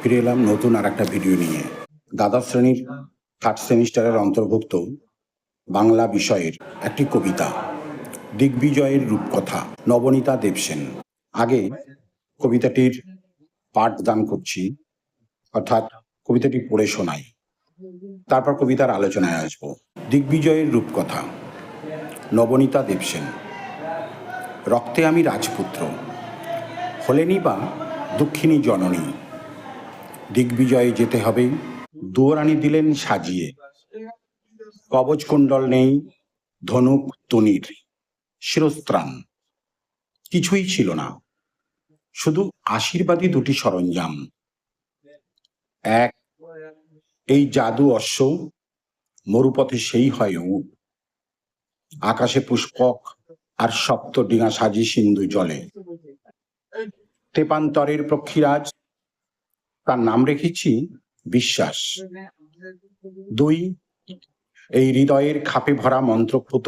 ফিরে এলাম নতুন আর একটা ভিডিও নিয়ে। দ্বাদশ শ্রেণির থার্ড সেমিস্টারের অন্তর্ভুক্ত বাংলা বিষয়ের একটি কবিতা, দিগ্বিজয়ের রূপকথা, নবনীতা দেবসেন। আগে কবিতাটির পাঠদান করছি, অর্থাৎ কবিতাটি পড়ে শোনাই। তারপর কবিতার আলোচনায় আসব। দিগ্বিজয়ের রূপকথা, নবনীতা দেবসেন। রক্তে আমি রাজপুত্র, হলেনি বা দুঃখিনী জননী দিগ্বিজয়ে যেতে হবে। দুয়ারানি দিলেন সাজিয়ে। কবচ কুণ্ডল নেই, ধনুক তুনির, শিরস্ত্রাণ। কিছুই ছিল না। শুধু আশীর্বাদী দুটি সরঞ্জাম। এক, এই জাদু অশ্ব, মরুপথে সেই হয় উট। আকাশে পুষ্পক আর সপ্ত ডিঙা সাজি সিন্ধু জলে। তেপান্তরের পক্ষীরাজ তার নাম রেখেছি বিশ্বাস। দুই, এই হৃদয়ের খাপে ভরা মন্ত্রপুত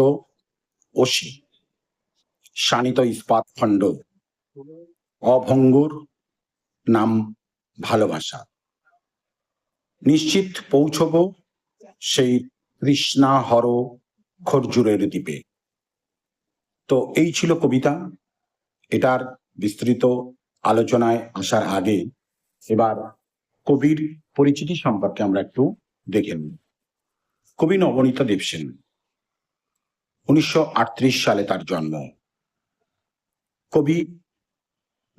অসি শানিত ইস্পাত খণ্ড, অভঙ্গুর নাম ভালোবাসা। নিশ্চিত পৌঁছব সেই তৃষ্ণা হর খরজুরের দ্বীপে। তো এই ছিল কবিতা। এটার বিস্তৃত আলোচনায় আসার আগে এবার কবির পরিচিতি সম্পর্কে আমরা একটু দেখে নিই। কবি নবনীতা দেবসেন উনিশশো সালে তার জন্ম। কবি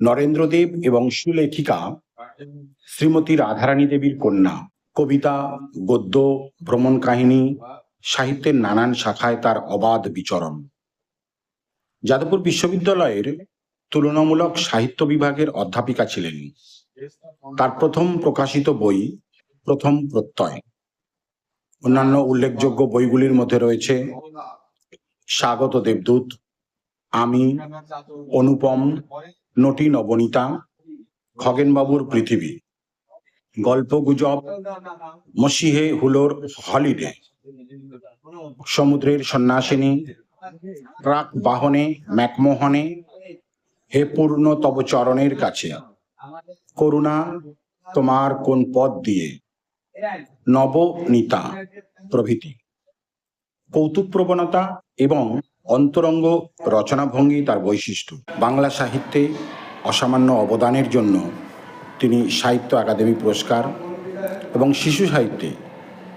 নরেন্দ্রদেব এবং সুলেখিকা শ্রীমতী রাধারানী দেবীর কন্যা। কবিতা, গদ্য, ভ্রমণ কাহিনী, সাহিত্যের নানান শাখায় তার অবাধ বিচরণ। যাদবপুর বিশ্ববিদ্যালয়ের তুলনামূলক সাহিত্য বিভাগের অধ্যাপিকা ছিলেন। তার প্রথম প্রকাশিত বই, প্রথম প্রত্যয়। অন্যান্য উল্লেখযোগ্য বইগুলির মধ্যে রয়েছে স্বাগত দেবদূত, আমি, অনুপম, নটি নবনীতা, খগেনবাবুর পৃথিবী। গল্প গুজব, মসিহে হুলোর হলিডে। সমুদ্রের সন্ন্যাসিনী ট্রাক বাহনে, ম্যাকমোহনে, হে পূর্ণ তব চরণের কাছে। করুণা তোমার কোন পদ দিয়ে? নবনীতা প্রভৃতি। কৌতুক প্রবণতা এবং অন্তরঙ্গ রচনাভঙ্গি তার বৈশিষ্ট্য। বাংলা সাহিত্যে অসামান্য অবদানের জন্য তিনি সাহিত্য একাডেমি পুরস্কার এবং শিশু সাহিত্যে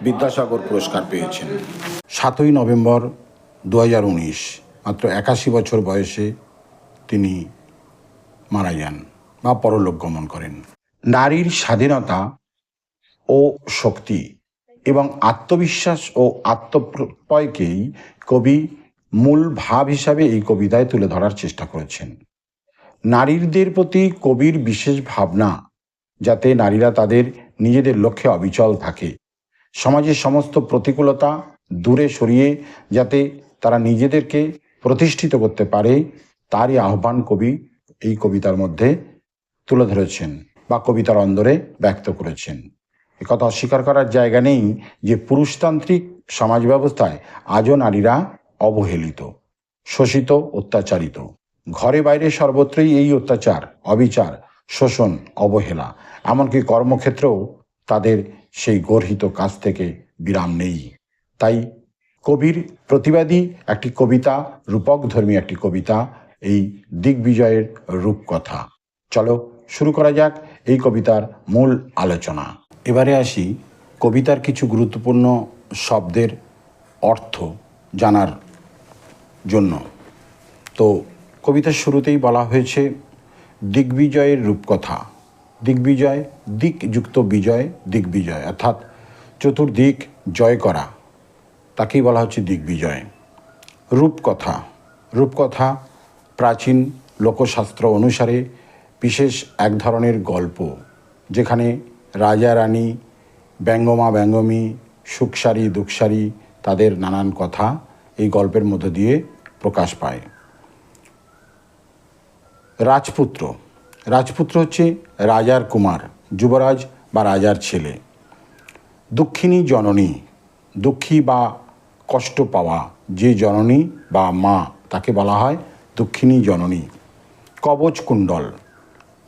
বিদ্যাসাগর পুরস্কার পেয়েছেন। সাতই নভেম্বর দু হাজার উনিশ, মাত্র একাশি বছর বয়সে তিনি মারা যান। বা পরলোক গমন করেন। নারীর স্বাধীনতা ও শক্তি এবং আত্মবিশ্বাস ও আত্মপ্রত্যয়কেই কবি মূল ভাব হিসাবে এই কবিতায় তুলে ধরার চেষ্টা করেছেন। নারীদের প্রতি কবির বিশেষ ভাবনা, যাতে নারীরা তাদের নিজেদের লক্ষ্যে অবিচল থাকে। সমাজের সমস্ত প্রতিকূলতা দূরে সরিয়ে যাতে তারা নিজেদেরকে প্রতিষ্ঠিত করতে পারে, তারই আহ্বান কবি এই কবিতার মধ্যে তুলে ধরেছেন বা কবিতার অন্দরে ব্যক্ত করেছেন। একথা অস্বীকার করার জায়গা নেই যে পুরুষতান্ত্রিক সমাজ ব্যবস্থায় আজও নারীরা অবহেলিত, শোষিত, অত্যাচারিত। ঘরে বাইরে সর্বত্রই এই অত্যাচার, অবিচার, শোষণ, অবহেলা, এমনকি কর্মক্ষেত্রেও তাদের সেই গর্হিত কাজ থেকে বিরাম নেই। তাই কবির প্রতিবাদী একটি কবিতা, রূপক ধর্মী একটি কবিতা, এই দিগ্বিজয়ের রূপকথা। চলো শুরু করা যাক এই কবিতার মূল আলোচনা। এবারে আসি কবিতার কিছু গুরুত্বপূর্ণ শব্দের অর্থ জানার জন্য। তো কবিতার শুরুতেই বলা হয়েছে, দিগ্বিজয়ের রূপকথা। দিগ্বিজয়, দিকযুক্ত বিজয়, দিগ্বিজয়। অর্থাৎ চতুর্দিক জয় করা। তাকেই বলা হচ্ছে দিগ্বিজয়। রূপকথা। রূপকথা প্রাচীন লোকশাস্ত্র অনুসারে বিশেষ এক ধরনের গল্প, যেখানে রাজা, রানী, ব্যঙ্গমা, ব্যঙ্গমী, সুখসারি দুঃসারি তাদের নানান কথা এই গল্পের মধ্য দিয়ে প্রকাশ পায়। রাজপুত্র। রাজপুত্র হচ্ছে রাজার কুমার, যুবরাজ বা রাজার ছেলে। দুঃখিনী জননী, দুঃখী বা কষ্ট পাওয়া যে জননী বা মা, তাকে বলা হয় দুঃখিনী জননী। কবচ কুণ্ডল।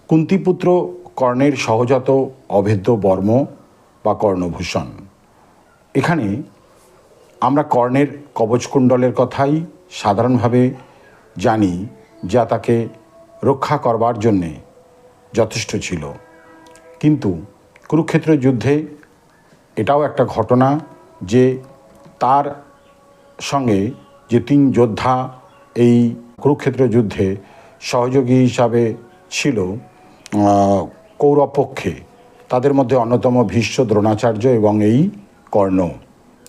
কুন্তিপুত্র কর্ণের সহজাত অভেদ্য বর্ম বা কর্ণভূষণ। এখানে আমরা কর্ণের কবচকুণ্ডলের কথাই সাধারণভাবে জানি, যা তাকে রক্ষা করবার জন্যে যথেষ্ট ছিল। কিন্তু কুরুক্ষেত্র যুদ্ধে এটাও একটা ঘটনা যে তার সঙ্গে যে তিন যোদ্ধা এই কুরুক্ষেত্র যুদ্ধে সহযোগী হিসাবে ছিল আহ, কৌরব পক্ষে তাদের মধ্যে অন্যতম ভীষ্ম দ্রোণাচার্য এবং এই কর্ণ।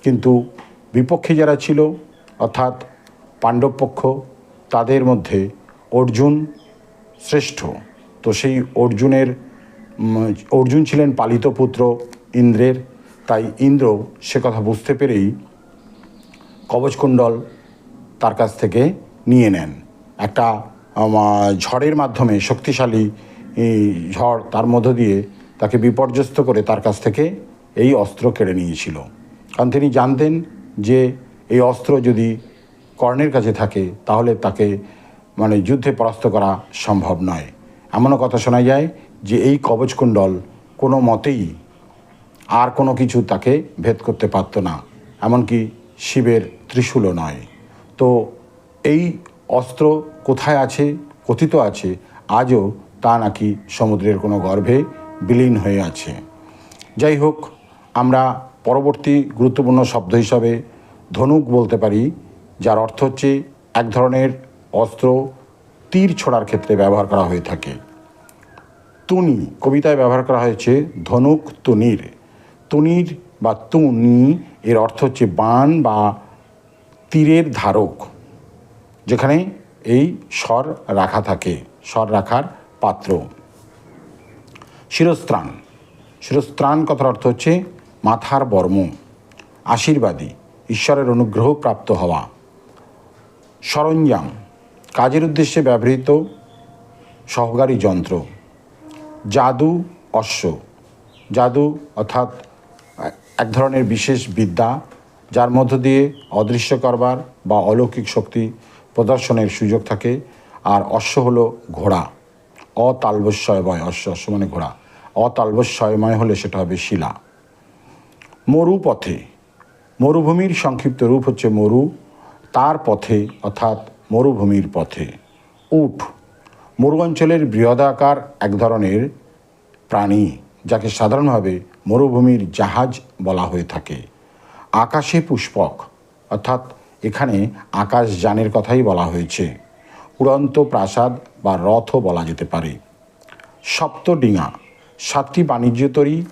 কিন্তু বিপক্ষে যারা ছিল অর্থাৎ পাণ্ডবপক্ষ তাদের মধ্যে অর্জুন শ্রেষ্ঠ। তো সেই অর্জুনের অর্জুন ছিলেন পালিত পুত্র ইন্দ্রের। তাই ইন্দ্র সে কথা বুঝতে পেরেই কবচকুণ্ডল তার কাছ থেকে নিয়ে নেন। একটা ঝড়ের মাধ্যমে শক্তিশালী ঝড় তার মধ্য দিয়ে তাকে বিপর্যস্ত করে তার কাছ থেকে এই অস্ত্র কেড়ে নিয়েছিল। কারণ তিনি জানতেন যে এই অস্ত্র যদি কর্ণের কাছে থাকে, তাহলে তাকে মানে যুদ্ধে পরাস্ত করা সম্ভব নয়। এমনও কথা শোনা যায় যে এই কবচকুণ্ডল কোনো মতেই আর কোনো কিছু তাকে ভেদ করতে পারত না, এমনকি শিবের ত্রিশূলও নয়। তো এই অস্ত্র কোথায় আছে, কথিত আছে, আজও তা নাকি সমুদ্রের কোনো গর্ভে বিলীন হয়ে আছে। যাই হোক, আমরা পরবর্তী গুরুত্বপূর্ণ শব্দ হিসাবে ধনুক বলতে পারি, যার অর্থ হচ্ছে এক ধরনের অস্ত্র তীর ছোড়ার ক্ষেত্রে ব্যবহার করা হয়ে থাকে। তুনি, কবিতায় ব্যবহার করা হয়েছে ধনুক তুনির। তুনির বা তুনি এর অর্থ হচ্ছে বান বা তীরের ধারক, যেখানে এই স্বর রাখা থাকে, স্বর রাখার পাত্র। শিরস্ত্রাণ। শিরস্ত্রাণ কথার অর্থ হচ্ছে মাথার বর্ম, আশীর্বাদী, ঈশ্বরের অনুগ্রহ প্রাপ্ত হওয়া। সরঞ্জাম, কাজের উদ্দেশ্যে ব্যবহৃত সহকারী যন্ত্র। জাদু, অশ্ব। জাদু অর্থাৎ এক ধরনের বিশেষ বিদ্যা, যার মধ্য দিয়ে অদৃশ্য করবার বা অলৌকিক শক্তি প্রদর্শনের সুযোগ থাকে। আর অশ্ব হলো ঘোড়া। অতালবস্বয়ময় অশ্ব অশ্ব মানে ঘোড়া। অতালবস্বয়ময় হলে সেটা হবে শিলা। মরু পথে মরুভূমির সংক্ষিপ্ত রূপ হচ্ছে মরু। তার পথে, অর্থাৎ মরুভূমির পথে। উট মরু অঞ্চলের বৃহদাকার এক ধরনের প্রাণী, যাকে সাধারণভাবে মরুভূমির জাহাজ বলা হয়ে থাকে। আকাশে পুষ্পক, অর্থাৎ এখানে আকাশ আকাশযানের কথাই বলা হয়েছে। উড়ন্ত প্রাসাদ বা রথও বলা যেতে পারে। সপ্তডিঙা সাতটি বাণিজ্য বাণিজ্যতরী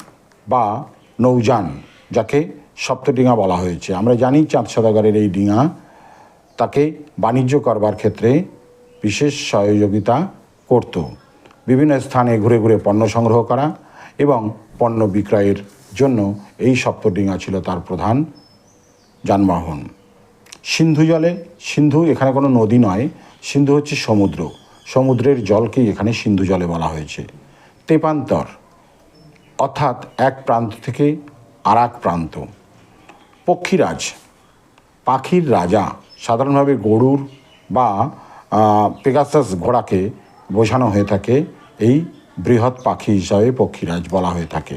বা নৌযান, যাকে সপ্তডিঙা বলা হয়েছে। আমরা জানি চাঁদ সদাগরের এই ডিঙা, তাকে বাণিজ্য করবার ক্ষেত্রে বিশেষ সহযোগিতা করত। বিভিন্ন স্থানে ঘুরে ঘুরে পণ্য সংগ্রহ করা এবং পণ্য বিক্রয়ের জন্য এই সপ্তডিঙা ছিল তার প্রধান যানবাহন। সিন্ধু জলে, সিন্ধু এখানে কোনো নদী নয়, সিন্ধু হচ্ছে সমুদ্র। সমুদ্রের জলকেই এখানে সিন্ধু জলে বলা হয়েছে। তেপান্তর, অর্থাৎ এক প্রান্ত থেকে আর প্রান্ত। পক্ষীরাজ, পাখির রাজা, সাধারণভাবে গরুর বা পেগাসাস ঘোড়াকে বোঝানো হয়ে থাকে। এই বৃহৎ পাখি হিসাবে পক্ষীরাজ বলা হয়ে থাকে।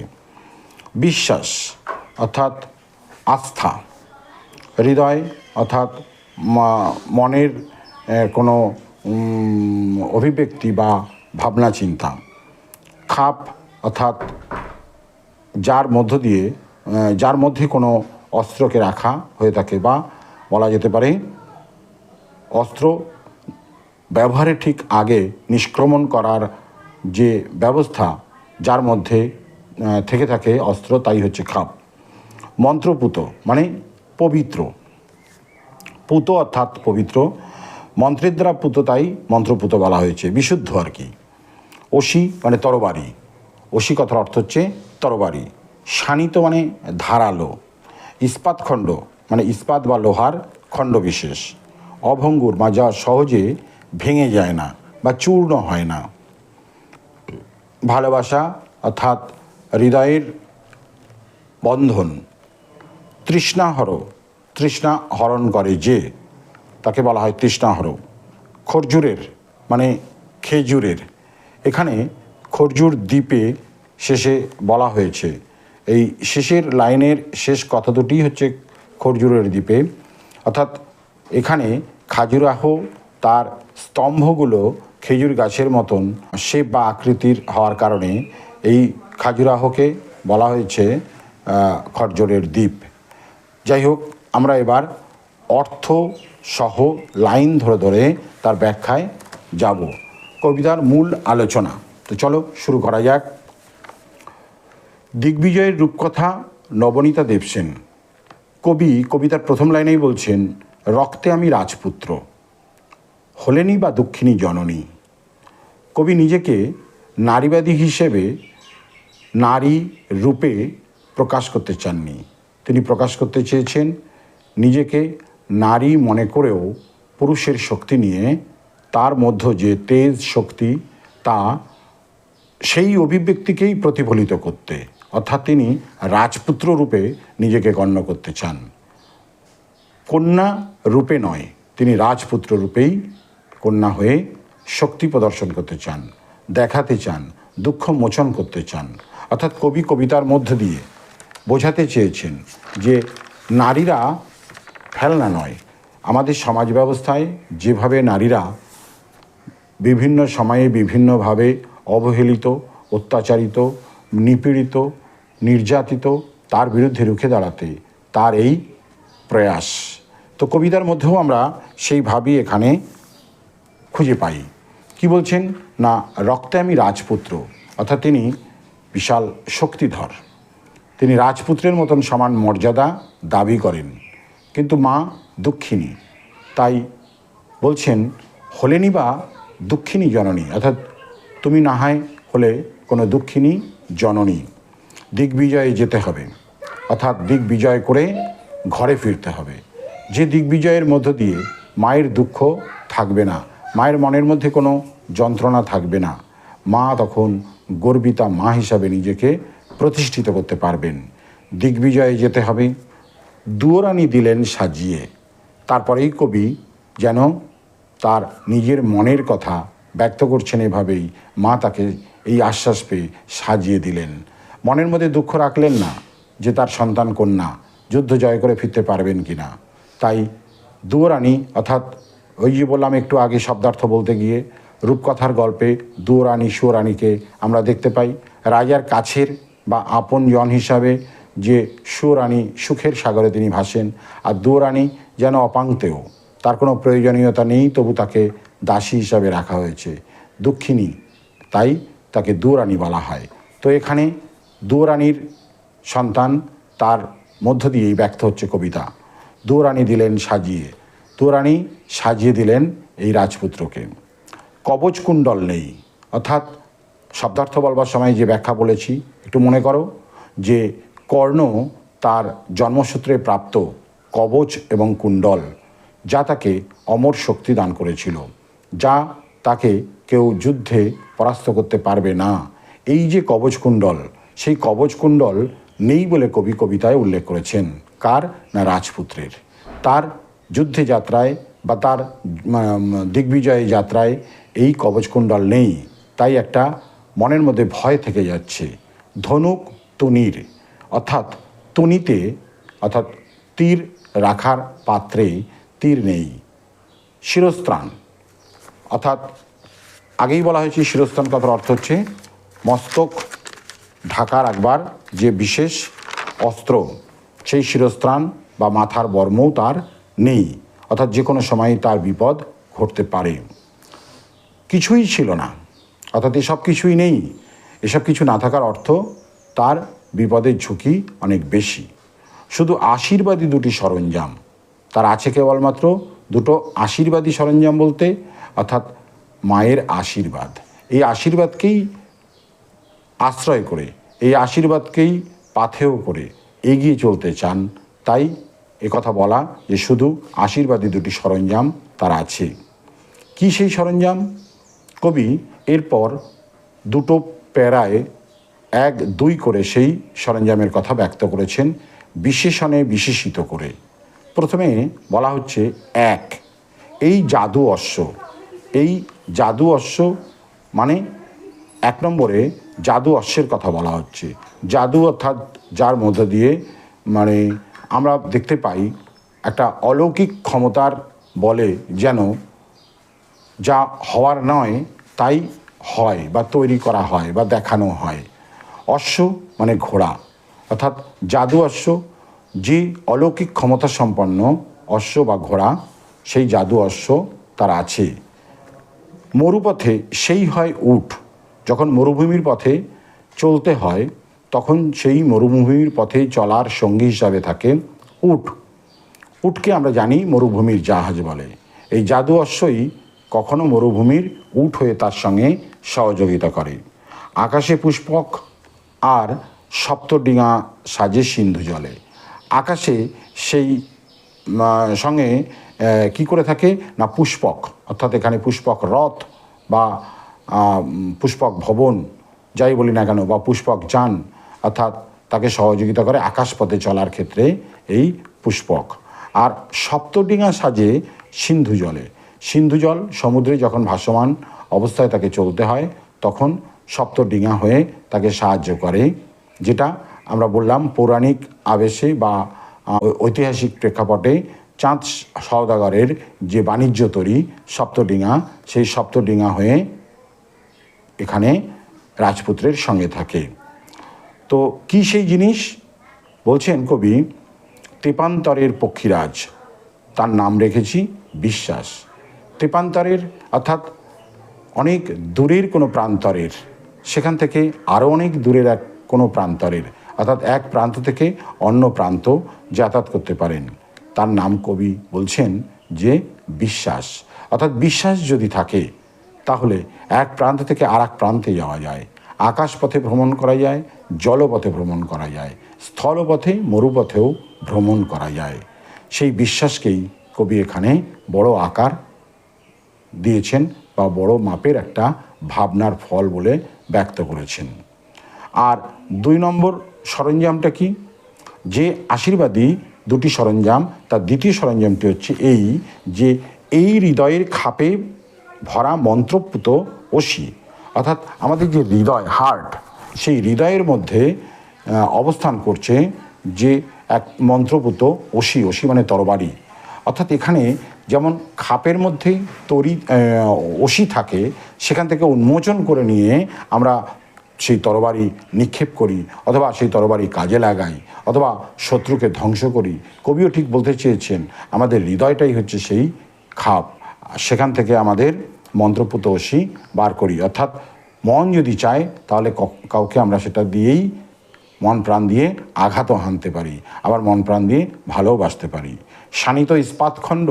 বিশ্বাস, অর্থাৎ আস্থা, হৃদয় অর্থাৎ মনের কোনো অভিব্যক্তি বা ভাবনা চিন্তা। খাপ, অর্থাৎ যার মধ্য দিয়ে যার মধ্যে কোনো অস্ত্রকে রাখা হয়ে থাকে বা বলা যেতে পারে, অস্ত্র ব্যবহারের ঠিক আগে নিষ্ক্রমণ করার যে ব্যবস্থা, যার মধ্যে থেকে থাকে অস্ত্র, তাই হচ্ছে খাপ। মন্ত্রপুত মানে পবিত্র। পুত অর্থাৎ পবিত্র, মন্ত্রের দ্বারা পুত তাই মন্ত্রপুত বলা হয়েছে, বিশুদ্ধ আর কি। অসি মানে তরবারি। অসি কথার অর্থ হচ্ছে তরবারি। শানিত মানে ধারালো। ইস্পাত খণ্ড মানে ইস্পাত বা লোহার খণ্ড বিশেষ। অভঙ্গুর বা যা সহজে ভেঙে যায় না বা চূর্ণ হয় না। ভালোবাসা অর্থাৎ হৃদয়ের বন্ধন। তৃষ্ণাহর তৃষ্ণা হরণ করে যে, তাকে বলা হয় তৃষ্ণাহর খরজুরের মানে খেজুরের। এখানে খরজুর দ্বীপে শেষে বলা হয়েছে। এই শেষের লাইনের শেষ কথা দুটি হচ্ছে খরজুরের দ্বীপে। অর্থাৎ এখানে খাজুরাহ তার স্তম্ভগুলো খেজুর গাছের মতন শেপ বা আকৃতির হওয়ার কারণে এই খাজুরাহকে বলা হয়েছে খরজুরের দ্বীপ। যাই হোক আমরা এবার অর্থ সহ লাইন ধরে ধরে তার ব্যাখ্যায় যাব। কবিতার মূল আলোচনা। তো চলো শুরু করা যাক। দিগ্বিজয়ের রূপকথা নবনীতা দেবসেন কবি কবিতার প্রথম লাইনেই বলছেন, রক্তে আমি রাজপুত্র, হলেনি বা দক্ষিণী জননী। কবি নিজেকে নারীবাদী হিসেবে নারী রূপে প্রকাশ করতে চাননি। তিনি প্রকাশ করতে চেয়েছেন নিজেকে নারী মনে করেও পুরুষের শক্তি নিয়ে তার মধ্য যে তেজ শক্তি তা সেই অভিব্যক্তিকেই প্রতিফলিত করতে, অর্থাৎ তিনি রাজপুত্র রূপে নিজেকে গণ্য করতে চান। কন্যা রূপে নয়, তিনি রাজপুত্র রূপেই কন্যা হয়ে শক্তি প্রদর্শন করতে চান, দেখাতে চান, দুঃখ মোচন করতে চান। অর্থাৎ কবি কবিতার মধ্য দিয়ে বোঝাতে চেয়েছেন যে নারীরা ফেলনা নয়। আমাদের সমাজ ব্যবস্থায় যেভাবে নারীরা বিভিন্ন সময়ে বিভিন্নভাবে অবহেলিত, অত্যাচারিত, নিপীড়িত, নির্যাতিত, তার বিরুদ্ধে রুখে দাঁড়াতে তার এই প্রয়াস। তো কবিতার মধ্যেও আমরা সেই ভাবি এখানে খুঁজে পাই। কি বলছেন? না, রক্তে আমি রাজপুত্র। অর্থাৎ তিনি বিশাল শক্তিধর। তিনি রাজপুত্রের মতন সমান মর্যাদা দাবি করেন। কিন্তু মা দুঃখিনী। তাই বলছেন, হলেনি বা দুঃখিনী জননী? অর্থাৎ তুমি না হয় হলে কোনো দুঃখিনী জননী। দিগ্বিজয়ে যেতে হবে। অর্থাৎ দিগ্বিজয় করে ঘরে ফিরতে হবে। যে দিগ্বিজয়ের মধ্য দিয়ে মায়ের দুঃখ থাকবে না, মায়ের মনের মধ্যে কোনো যন্ত্রণা থাকবে না, মা তখন গর্বিতা মা হিসাবে নিজেকে প্রতিষ্ঠিত করতে পারবেন। দিগ্বিজয়ে যেতে হবে। দুয়োরানি দিলেন সাজিয়ে। তারপরেই কবি যেন তার নিজের মনের কথা ব্যক্ত করছেন এভাবেই মা তাকে এই আশ্বাস পেয়ে সাজিয়ে দিলেন। মনের মধ্যে দুঃখ রাখলেন না যে তার সন্তান কন্যা, যুদ্ধ জয় করে ফিরতে পারবেন কি না তাই দুয়োরানি অর্থাৎ ওই যে বললাম একটু আগে শব্দার্থ বলতে গিয়ে রূপকথার গল্পে দুয়োরানি সুরানীকে আমরা দেখতে পাই। রাজার কাছের বা আপন জন হিসাবে যে সুরানী সুখের সাগরে তিনি ভাসেন আর দুয়োরানী যেন অপাঙ্ক্তেও তার কোনো প্রয়োজনীয়তা নেই, তবু তাকে দাসী হিসাবে রাখা হয়েছে, দুঃখিনী। তাই তাকে দুয়োরানী বলা হয়। তো এখানে দুয়োরানীর সন্তান তার মধ্য দিয়েই ব্যক্ত হচ্ছে কবিতা। দুয়োরানী দিলেন সাজিয়ে দুয়োরানী সাজিয়ে দিলেন এই রাজপুত্রকে। কবচ কুণ্ডল নেই। অর্থাৎ শব্দার্থ বলবার সময় যে ব্যাখ্যা বলেছি, একটু মনে করো যে কর্ণ তার জন্মসূত্রে প্রাপ্ত কবচ এবং কুণ্ডল, যা তাকে অমর শক্তি দান করেছিল, যা তাকে কেউ যুদ্ধে পরাস্ত করতে পারবে না। এই যে কবচ কুণ্ডল, সেই কবচ কুণ্ডল নেই বলে কবি কবিতায় উল্লেখ করেছেন। কার না রাজপুত্রের? তার যুদ্ধে যাত্রায় বা তার দিগ্বিজয় যাত্রায় এই কবচকুণ্ডল নেই। তাই একটা মনের মধ্যে ভয় থেকে যাচ্ছে। ধনুক, তুনির অর্থাৎ তুনিতে, অর্থাৎ তীর রাখার পাত্রে তীর নেই, শিরস্ত্রাণ। অর্থাৎ আগেই বলা হয়েছে শিরস্ত্রাণ কথার অর্থ হচ্ছে মস্তক ঢাকা রাখবার যে বিশেষ অস্ত্র, সেই শিরস্ত্রাণ বা মাথার বর্মও তার নেই, অর্থাৎ যে কোনো সময় তার বিপদ ঘটতে পারে। কিছুই ছিল না, অর্থাৎ এসব কিছুই নেই, এসব কিছু না থাকার অর্থ তার বিপদের ঝুঁকি অনেক বেশি। শুধু আশীর্বাদী দুটি সরঞ্জাম। তার আছে কেবলমাত্র দুটো আশীর্বাদী সরঞ্জাম বলতে, অর্থাৎ মায়ের আশীর্বাদ। এই আশীর্বাদকেই আশ্রয় করে, এই আশীর্বাদকেই পাথেয় করে এগিয়ে চলতে চান। তাই কথা বলা যে শুধু আশীর্বাদী দুটি সরঞ্জাম তার আছে। কি সেই সরঞ্জাম? কবি এরপর দুটো প্যারায় এক, দুই করে সেই সরঞ্জামের কথা ব্যক্ত করেছেন, বিশেষণে বিশেষিত করে। প্রথমে বলা হচ্ছে এক, এই জাদু অশ্ব। এই জাদু অশ্ব মানে এক নম্বরে জাদু অশ্বের কথা বলা হচ্ছে। জাদু অর্থাৎ যার মধ্য দিয়ে মানে আমরা দেখতে পাই একটা অলৌকিক ক্ষমতার বলে যেন যা হওয়ার নয়, তাই হয় বা তৈরি করা হয় বা দেখানো হয়। অশ্ব মানে ঘোড়া। অর্থাৎ জাদু অশ্ব, যে অলৌকিক ক্ষমতা সম্পন্ন অশ্ব বা ঘোড়া, সেই জাদু অশ্ব তার আছে। মরুপথে সেই হয় উট যখন মরুভূমির পথে চলতে হয়, তখন সেই মরুভূমির পথে চলার সঙ্গী হিসাবে থাকে উট উটকে আমরা জানি মরুভূমির জাহাজ বলে। এই জাদু অশ্বই কখনো মরুভূমির উট হয়ে তার সঙ্গে সহযোগিতা করে। আকাশে পুষ্পক আর সপ্তডিঙা সাজে সিন্ধু জলে। আকাশে সেই সঙ্গে কি করে থাকে? না, পুষ্পক। অর্থাৎ এখানে পুষ্পক রথ বা পুষ্পক ভবন, যাই বলি না কেন, বা পুষ্পক যান, অর্থাৎ তাকে সহযোগিতা করে আকাশপথে চলার ক্ষেত্রে এই পুষ্পক। আর সপ্তডিঙা সাজে সিন্ধু জলে। সিন্ধু জল সমুদ্রে যখন ভাসমান অবস্থায় তাকে চলতে হয়, তখন সপ্তডিঙা হয়ে তাকে সাহায্য করে, যেটা আমরা বললাম পৌরাণিক আবেশে বা ঐতিহাসিক প্রেক্ষাপটে চাঁদ সওদাগরের যে বাণিজ্য তরী সপ্তডিঙা সেই সপ্তডিঙা হয়ে এখানে রাজপুত্রের সঙ্গে থাকে। তো কি সেই জিনিস? বলছেন কবি, তেপান্তরের পক্ষীরাজ, তার নাম রেখেছি বিশ্বাস। তেপান্তরের অর্থাৎ অনেক দূরের কোনো প্রান্তরের সেখান থেকে আরও অনেক দূরের এক কোনো প্রান্তরের, অর্থাৎ এক প্রান্ত থেকে অন্য প্রান্ত যাতায়াত করতে পারেন। তার নাম কবি বলছেন যে বিশ্বাস। অর্থাৎ বিশ্বাস যদি থাকে, তাহলে এক প্রান্ত থেকে আর এক প্রান্তে যাওয়া যায়। আকাশপথে ভ্রমণ করা যায়, জলপথে ভ্রমণ করা যায়, স্থলপথে, মরুপথেও ভ্রমণ করা যায়। সেই বিশ্বাসকেই কবি এখানে বড় আকার দিয়েছেন বা বড় মাপের একটা ভাবনার ফল বলে ব্যক্ত করেছেন। আর দুই নম্বর সরঞ্জামটা কি? যে আশীর্বাদী দুটি সরঞ্জাম, তার দ্বিতীয় সরঞ্জামটি হচ্ছে এই যে এই হৃদয়ের খাপে ভরা মন্ত্রপুত অসি অর্থাৎ আমাদের যে হৃদয়, হার্ট, সেই হৃদয়ের মধ্যে অবস্থান করছে যে এক মন্ত্রপুত অসি অসি মানে তরবারি। অর্থাৎ এখানে যেমন খাপের মধ্যেই তরি অসি থাকে, সেখান থেকে উন্মোচন করে নিয়ে আমরা সেই তরবারি নিক্ষেপ করি, অথবা সেই তরবারি কাজে লাগাই, অথবা শত্রুকে ধ্বংস করি। কবিও ঠিক বলতে চেয়েছেন, আমাদের হৃদয়টাই হচ্ছে সেই খাপ। সেখান থেকে আমাদের মন্ত্রপুত অসি বার করি। অর্থাৎ মন যদি চায়, তাহলে কাউকে আমরা সেটা দিয়েই মন প্রাণ দিয়ে আঘাতও হানতে পারি, আবার মন প্রাণ দিয়ে ভালোবাসতে পারি। শানিত ইস্পাত খণ্ড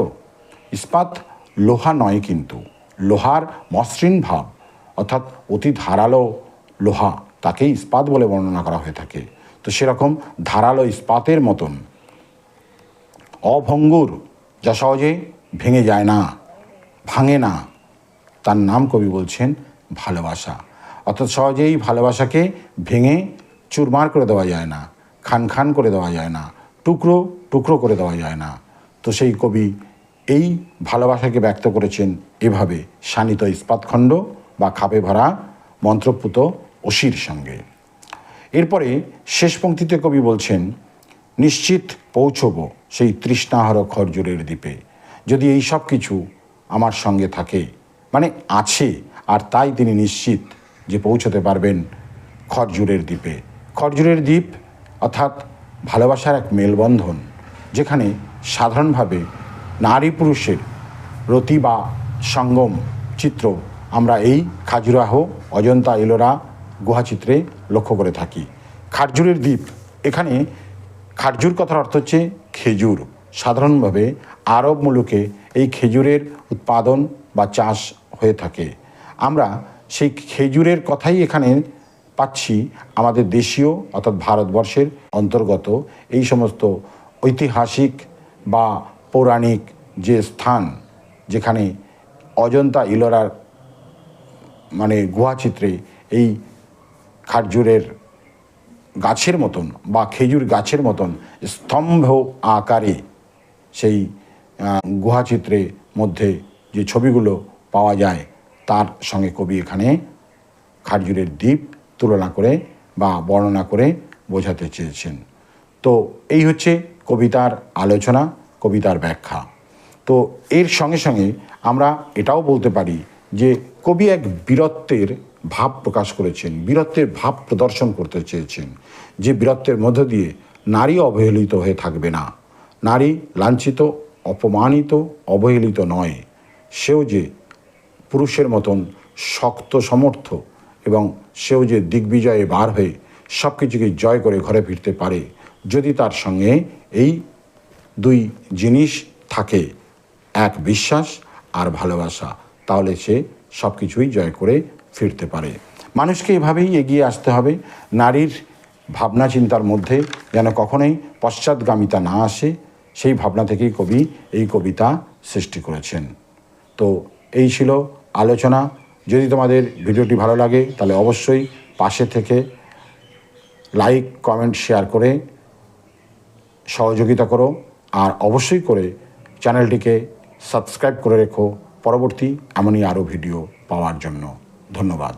ইস্পাত লোহা নয় কিন্তু, লোহার মসৃণ ভাব, অর্থাৎ অতি ধারালো লোহা, তাকেই ইস্পাত বলে বর্ণনা করা হয়ে থাকে। তো সেরকম ধারালো ইস্পাতের মতন অভঙ্গুর, যা সহজে ভেঙে যায় না, ভাঙে না, তার নাম কবি বলছেন ভালোবাসা। অর্থাৎ সহজেই ভালোবাসাকে ভেঙে চুরমার করে দেওয়া যায় না খান খান করে দেওয়া যায় না, টুকরো টুকরো করে দেওয়া যায় না। তো সেই কবি এই ভালোবাসাকে ব্যক্ত করেছেন এভাবে শানিত ইস্পাতখণ্ড বা খাপে ভরা মন্ত্রপুত অসির সঙ্গে। এরপরে শেষ পঙ্ক্তিতে কবি বলছেন, নিশ্চিত পৌঁছব সেই তৃষ্ণাহর খরজুরের দ্বীপে। যদি এই সব কিছু আমার সঙ্গে থাকে মানে আছে, আর তাই তিনি নিশ্চিত যে পৌঁছতে পারবেন খরজুরের দ্বীপে। খরজুরের দ্বীপ অর্থাৎ ভালোবাসার এক মেলবন্ধন, যেখানে সাধারণভাবে নারী পুরুষের রতি বা সঙ্গম চিত্র আমরা এই খাজুরাহ, অজন্তা এলোরা গুহাচিত্রে লক্ষ্য করে থাকি। খারজুরের দ্বীপ, এখানে খারজুর কথার অর্থ হচ্ছে খেজুর। সাধারণভাবে আরব মুলুকে এই খেজুরের উৎপাদন বা চাষ হয়ে থাকে। আমরা সেই খেজুরের কথাই এখানে পাচ্ছি আমাদের দেশীয় অর্থাৎ ভারতবর্ষের অন্তর্গত এই সমস্ত ঐতিহাসিক বা পৌরাণিক যে স্থান যেখানে অজন্তা ইলোরার মানে গুহাচিত্রে এই খারজুরের গাছের মতন বা খেজুর গাছের মতন স্তম্ভ আকারে সেই আহ, গুহাচিত্রের মধ্যে যে ছবিগুলো পাওয়া যায় তার সঙ্গে কবি এখানে খারজুরের দ্বীপ তুলনা করে বা বর্ণনা করে বোঝাতে চেয়েছেন। তো এই হচ্ছে কবিতার আলোচনা। কবিতার ব্যাখ্যা। তো এর সঙ্গে সঙ্গে আমরা এটাও বলতে পারি যে কবি এক বীরত্বের ভাব প্রকাশ করেছেন, বীরত্বের ভাব প্রদর্শন করতে চেয়েছেন, যে বীরত্বের মধ্য দিয়ে নারী অবহেলিত হয়ে থাকবে না। নারী লাঞ্ছিত, অপমানিত, অবহেলিত নয়। সেও যে পুরুষের মতন শক্ত, সমর্থ এবং সেও যে দিগ্বিজয়ে বার হয়ে সব কিছুকে জয় করে ঘরে ফিরতে পারে, যদি তার সঙ্গে এই দুই জিনিস থাকে, এক বিশ্বাস আর ভালোবাসা। তাহলে সে সব কিছুই জয় করে ফিরতে পারে। মানুষকে এভাবেই এগিয়ে আসতে হবে। নারীর ভাবনা চিন্তার মধ্যে যেন কখনোই পশ্চাৎগামিতা না আসে, সেই ভাবনা থেকেই কবি এই কবিতা সৃষ্টি করেছেন। তো এই ছিল আলোচনা। যদি তোমাদের ভিডিওটি ভালো লাগে, তাহলে অবশ্যই পাশে থেকে লাইক, কমেন্ট, শেয়ার করে সহযোগিতা করো। আর অবশ্যই করে চ্যানেলটিকে সাবস্ক্রাইব করে রেখো। পরবর্তী এমনই আরও ভিডিও পাওয়ার জন্য। ধন্যবাদ।